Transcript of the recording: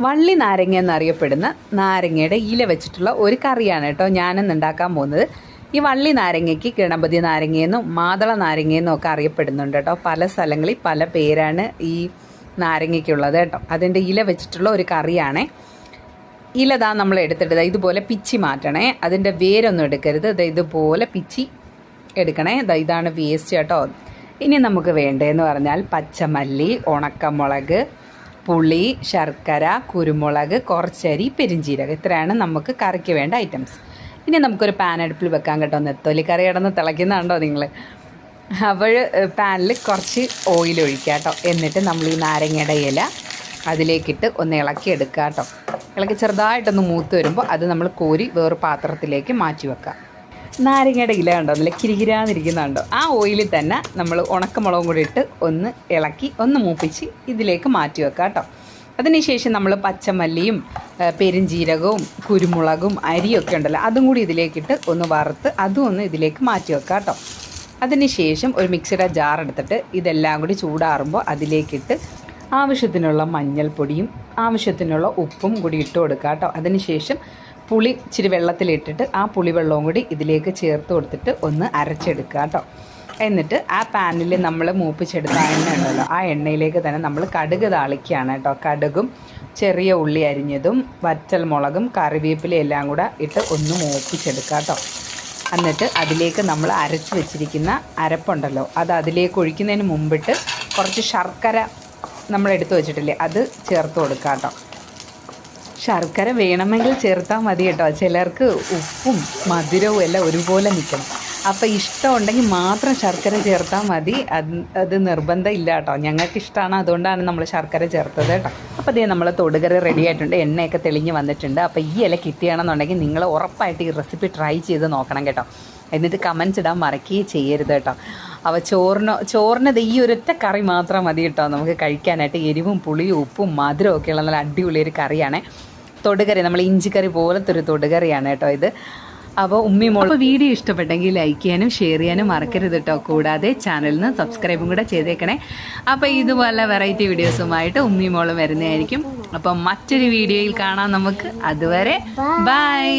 വള്ളി നാരങ്ങ എന്നറിയപ്പെടുന്ന നാരങ്ങയുടെ ഇല വെച്ചിട്ടുള്ള ഒരു കറിയാണ് കേട്ടോ ഞാനെന്ന് ഉണ്ടാക്കാൻ പോകുന്നത്. ഈ വള്ളി നാരങ്ങയ്ക്ക് ഗണപതി നാരങ്ങയെന്നും മാതള നാരങ്ങയെന്നും ഒക്കെ അറിയപ്പെടുന്നുണ്ട് കേട്ടോ. പല സ്ഥലങ്ങളിൽ പല പേരാണ് ഈ നാരങ്ങയ്ക്കുള്ളത് കേട്ടോ. അതിന്റെ ഇല വെച്ചിട്ടുള്ള ഒരു കറിയാണേ. ഇലതാ നമ്മൾ എടുത്തിട്ട് ദാ ഇതുപോലെ പിച്ചി മാറ്റണേ. അതിന്റെ വേരൊന്നും എടുക്കരുത്. ദാ ഇതുപോലെ പിച്ചി എടുക്കണേ. ഇതാണ് വേസ്റ്റ് കേട്ടോ. ഇനി നമുക്ക് വേണ്ടതെന്ന് പറഞ്ഞാൽ പച്ചമല്ലി ഉണക്കമുളക് പുളി ശർക്കര കുരുമുളക് കുറച്ചരി പെരിഞ്ചീരകം. ഇത്രയാണ് നമുക്ക് കറിക്ക് വേണ്ട ഐറ്റംസ് ഇനി നമുക്കൊരു പാൻ അടുപ്പിൽ വെക്കാൻ കേട്ടോ. നെത്തോലി കറി കിടന്ന് തിളയ്ക്കുന്നുണ്ടോ നിങ്ങൾ അപ്പോൾ പാനിൽ കുറച്ച് ഓയിൽ ഒഴിക്കുക കേട്ടോ. എന്നിട്ട് നമ്മൾ ഈ നാരങ്ങയുടെ ഇല അതിലേക്കിട്ട് ഒന്ന് ഇളക്കി എടുക്കുക കേട്ടോ. ഇളക്കി ചെറുതായിട്ടൊന്ന് മൂത്ത് വരുമ്പോൾ അത് നമ്മൾ കോരി വേറെ പാത്രത്തിലേക്ക് മാറ്റി വെക്കുക നാരങ്ങയുടെ ഇല കണ്ടോ? നല്ല കിരികിരാന്നിരിക്കുന്നുണ്ടോ ആ ഓയിലിൽ തന്നെ നമ്മൾ ഉണക്കമുളകും കൂടി ഇട്ട് ഒന്ന് ഇളക്കി ഒന്ന് മൂപ്പിച്ച് ഇതിലേക്ക് മാറ്റി വെക്കാം കേട്ടോ അതിനുശേഷം നമ്മൾ പച്ചമല്ലിയും പെരുംജീരകവും കുരുമുളകും അരിയൊക്കെ ഉണ്ടല്ലോ അതും കൂടി ഇതിലേക്കിട്ട് ഒന്ന് വറുത്ത് അതും ഒന്ന് ഇതിലേക്ക് മാറ്റി വെക്കാം കേട്ടോ അതിനുശേഷം ഒരു മിക്സിയുടെ ജാർ എടുത്തിട്ട് ഇതെല്ലാം കൂടി ചൂടാറുമ്പോൾ അതിലേക്കിട്ട് ആവശ്യത്തിനുള്ള മഞ്ഞൾപ്പൊടിയും ആവശ്യത്തിനുള്ള ഉപ്പും കൂടി ഇട്ട് കൊടുക്കുക കേട്ടോ അതിനുശേഷം പുളി ഇച്ചിരി വെള്ളത്തിലിട്ടിട്ട് ആ പുളിവെള്ളവും കൂടി ഇതിലേക്ക് ചേർത്ത് കൊടുത്തിട്ട് ഒന്ന് അരച്ചെടുക്കുക കേട്ടോ. എന്നിട്ട് ആ പാനിൽ നമ്മൾ മൂപ്പിച്ചെടുത്ത എണ്ണ ഉണ്ടല്ലോ ആ എണ്ണയിലേക്ക് തന്നെ നമ്മൾ കടുക് താളിക്കുകയാണ് കേട്ടോ. കടുകും ചെറിയ ഉള്ളി അരിഞ്ഞതും വറ്റൽ മുളകും കറിവേപ്പിലയും എല്ലാം കൂടെ ഇട്ട് ഒന്ന് മൂപ്പിച്ചെടുക്കുക കേട്ടോ. എന്നിട്ട് അതിലേക്ക് നമ്മൾ അരച്ച് വെച്ചിരിക്കുന്ന അരപ്പുണ്ടല്ലോ അത് അതിലേക്ക് ഒഴിക്കുന്നതിന് മുമ്പിട്ട് കുറച്ച് ശർക്കര നമ്മൾ എടുത്തു വെച്ചിട്ടില്ലേ അത് ചേർത്ത് കൊടുക്കുക കേട്ടോ. ശർക്കര വേണമെങ്കിൽ ചേർത്താൽ മതി കേട്ടോ. ചിലർക്ക് ഉപ്പും മധുരവും എല്ലാം ഒരുപോലെ നിൽക്കണം. അപ്പോൾ ഇഷ്ടമുണ്ടെങ്കിൽ മാത്രം ശർക്കര ചേർത്താൽ മതി. അത് അത് നിർബന്ധം ഇല്ല കേട്ടോ. ഞങ്ങൾക്ക് ഇഷ്ടമാണ് അതുകൊണ്ടാണ് നമ്മൾ ശർക്കര ചേർത്തത് കേട്ടോ. അപ്പോൾ അതേ നമ്മൾ തൊടുകറി റെഡി ആയിട്ടുണ്ട്. എണ്ണയൊക്കെ തെളിഞ്ഞ് വന്നിട്ടുണ്ട്. അപ്പോൾ ഈ ഇല കിട്ടിയാണെന്നുണ്ടെങ്കിൽ നിങ്ങൾ ഉറപ്പായിട്ട് ഈ റെസിപ്പി ട്രൈ ചെയ്ത് നോക്കണം കേട്ടോ. എന്നിട്ട് കമൻസ് ഇടാൻ മറക്കുകയും ചെയ്യരുത് കേട്ടോ. അവ ചോറിനോ ചോറിനത് ഈ ഒരൊറ്റ കറി മാത്രം മതി കേട്ടോ. നമുക്ക് കഴിക്കാനായിട്ട് എരിവും പുളിയും ഉപ്പും മധുരവും ഒക്കെയുള്ള നല്ല അടിപൊളി ഒരു കറിയാണ്. തൊടുകറി നമ്മൾ ഇഞ്ചിക്കറി പോലത്തെ ഒരു തൊടുകറിയാണ് കേട്ടോ ഇത്. അപ്പോൾ ഉമ്മി മോൾ അപ്പോൾ വീഡിയോ ഇഷ്ടപ്പെട്ടെങ്കിൽ ലൈക്ക് ചെയ്യാനും ഷെയർ ചെയ്യാനും മറക്കരുത് കേട്ടോ. കൂടാതെ ചാനലിന് സബ്സ്ക്രൈബും കൂടെ ചെയ്തേക്കണേ. അപ്പോൾ ഇതുപോലെ വെറൈറ്റി വീഡിയോസുമായിട്ട് ഉമ്മി മോളും വരുന്നതായിരിക്കും. അപ്പം മറ്റൊരു വീഡിയോയിൽ കാണാം നമുക്ക്. അതുവരെ ബൈ